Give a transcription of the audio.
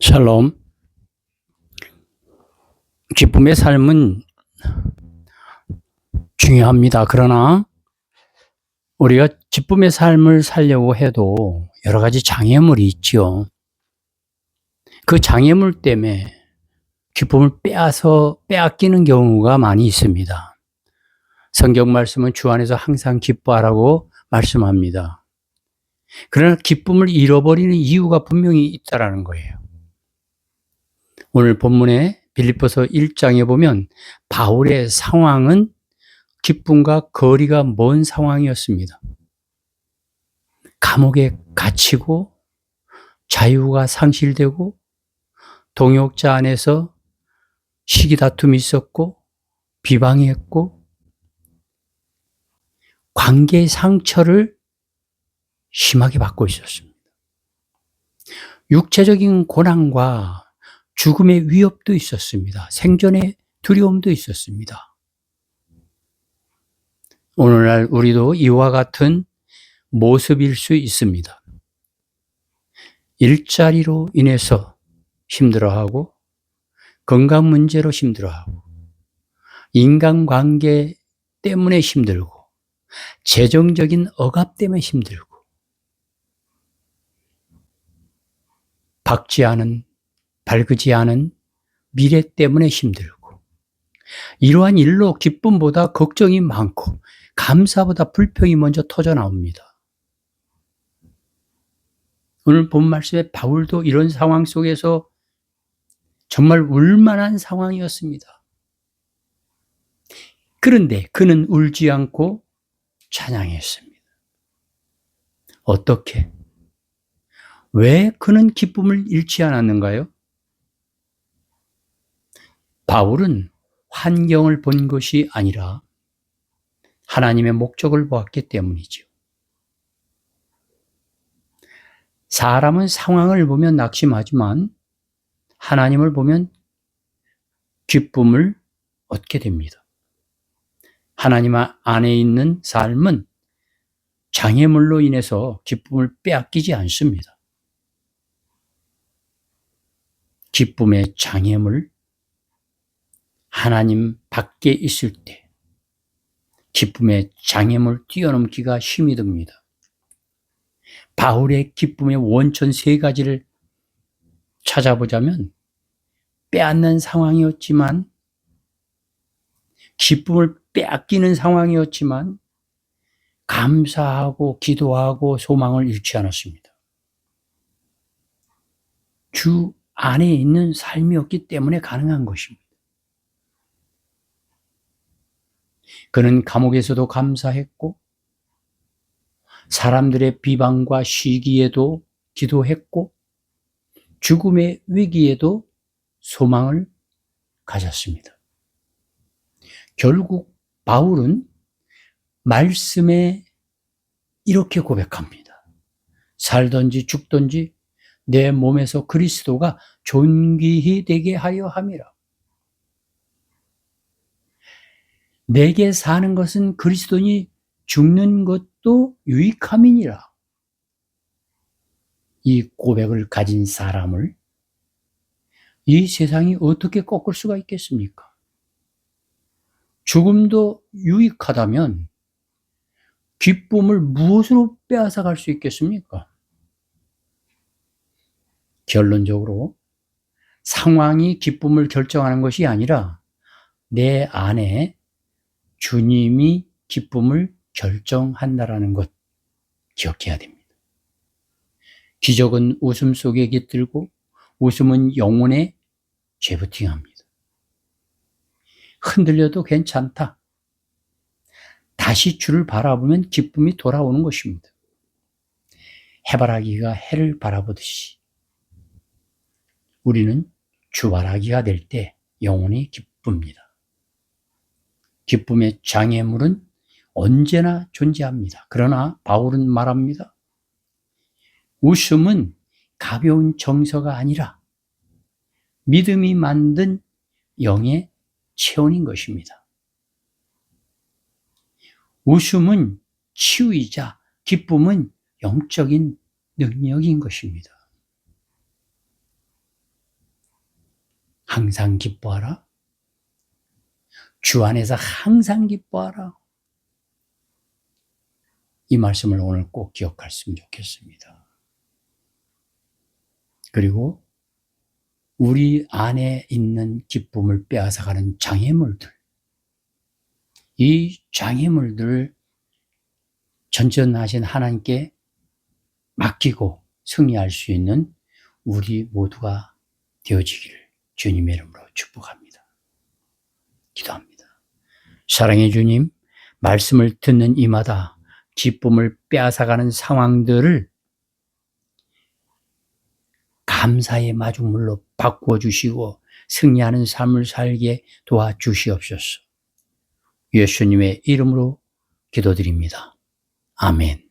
샬롬. 기쁨의 삶은 중요합니다. 그러나 우리가 기쁨의 삶을 살려고 해도 여러 가지 장애물이 있지요. 그 장애물 때문에 기쁨을 빼앗아 빼앗기는 경우가 많이 있습니다. 성경 말씀은 주 안에서 항상 기뻐하라고 말씀합니다. 그러나 기쁨을 잃어버리는 이유가 분명히 있다라는 거예요. 오늘 본문에 빌립보서 1장에 보면 바울의 상황은 기쁨과 거리가 먼 상황이었습니다. 감옥에 갇히고 자유가 상실되고 동역자 안에서 시기 다툼이 있었고 비방했고 관계 상처를 심하게 받고 있었습니다. 육체적인 고난과 죽음의 위협도 있었습니다. 생존의 두려움도 있었습니다. 오늘날 우리도 이와 같은 모습일 수 있습니다. 일자리로 인해서 힘들어하고, 건강 문제로 힘들어하고, 인간관계 때문에 힘들고, 재정적인 억압 때문에 힘들고, 박지 않은, 밝지 않은 미래 때문에 힘들고, 이러한 일로 기쁨보다 걱정이 많고, 감사보다 불평이 먼저 터져 나옵니다. 오늘 본 말씀에 바울도 이런 상황 속에서 정말 울만한 상황이었습니다. 그런데 그는 울지 않고 찬양했습니다. 어떻게? 왜 그는 기쁨을 잃지 않았는가요? 바울은 환경을 본 것이 아니라 하나님의 목적을 보았기 때문이죠. 사람은 상황을 보면 낙심하지만 하나님을 보면 기쁨을 얻게 됩니다. 하나님 안에 있는 삶은 장애물로 인해서 기쁨을 빼앗기지 않습니다. 기쁨의 장애물, 하나님 밖에 있을 때 기쁨의 장애물 뛰어넘기가 힘이 듭니다. 바울의 기쁨의 원천 세 가지를 찾아보자면 빼앗는 상황이었지만 기쁨을 빼앗기는 상황이었지만 감사하고 기도하고 소망을 잃지 않았습니다. 주 안에 있는 삶이었기 때문에 가능한 것입니다. 그는 감옥에서도 감사했고 사람들의 비방과 시기에도 기도했고 죽음의 위기에도 소망을 가졌습니다. 결국 바울은 말씀에 이렇게 고백합니다. 살든지 죽든지 내 몸에서 그리스도가 존귀히 되게 하려 함이라. 내게 사는 것은 그리스도니 죽는 것도 유익함이니라. 이 고백을 가진 사람을 이 세상이 어떻게 꺾을 수가 있겠습니까? 죽음도 유익하다면 기쁨을 무엇으로 빼앗아 갈 수 있겠습니까? 결론적으로 상황이 기쁨을 결정하는 것이 아니라 내 안에 주님이 기쁨을 결정한다라는 것 기억해야 됩니다. 기적은 웃음 속에 깃들고 웃음은 영혼에 재부팅합니다. 흔들려도 괜찮다. 다시 주를 바라보면 기쁨이 돌아오는 것입니다. 해바라기가 해를 바라보듯이 우리는 주바라기가 될 때 영혼이 기쁩니다. 기쁨의 장애물은 언제나 존재합니다. 그러나 바울은 말합니다. 웃음은 가벼운 정서가 아니라 믿음이 만든 영의 체온인 것입니다. 웃음은 치유이자 기쁨은 영적인 능력인 것입니다. 항상 기뻐하라. 주 안에서 항상 기뻐하라. 이 말씀을 오늘 꼭 기억했으면 좋겠습니다. 그리고 우리 안에 있는 기쁨을 빼앗아가는 장애물들, 이 장애물들을 전전하신 하나님께 맡기고 승리할 수 있는 우리 모두가 되어지기를 주님의 이름으로 축복합니다. 기도합니다. 사랑의 주님, 말씀을 듣는 이마다 기쁨을 빼앗아가는 상황들을 감사의 마중물로 바꾸어 주시고 승리하는 삶을 살게 도와 주시옵소서. 예수님의 이름으로 기도드립니다. 아멘.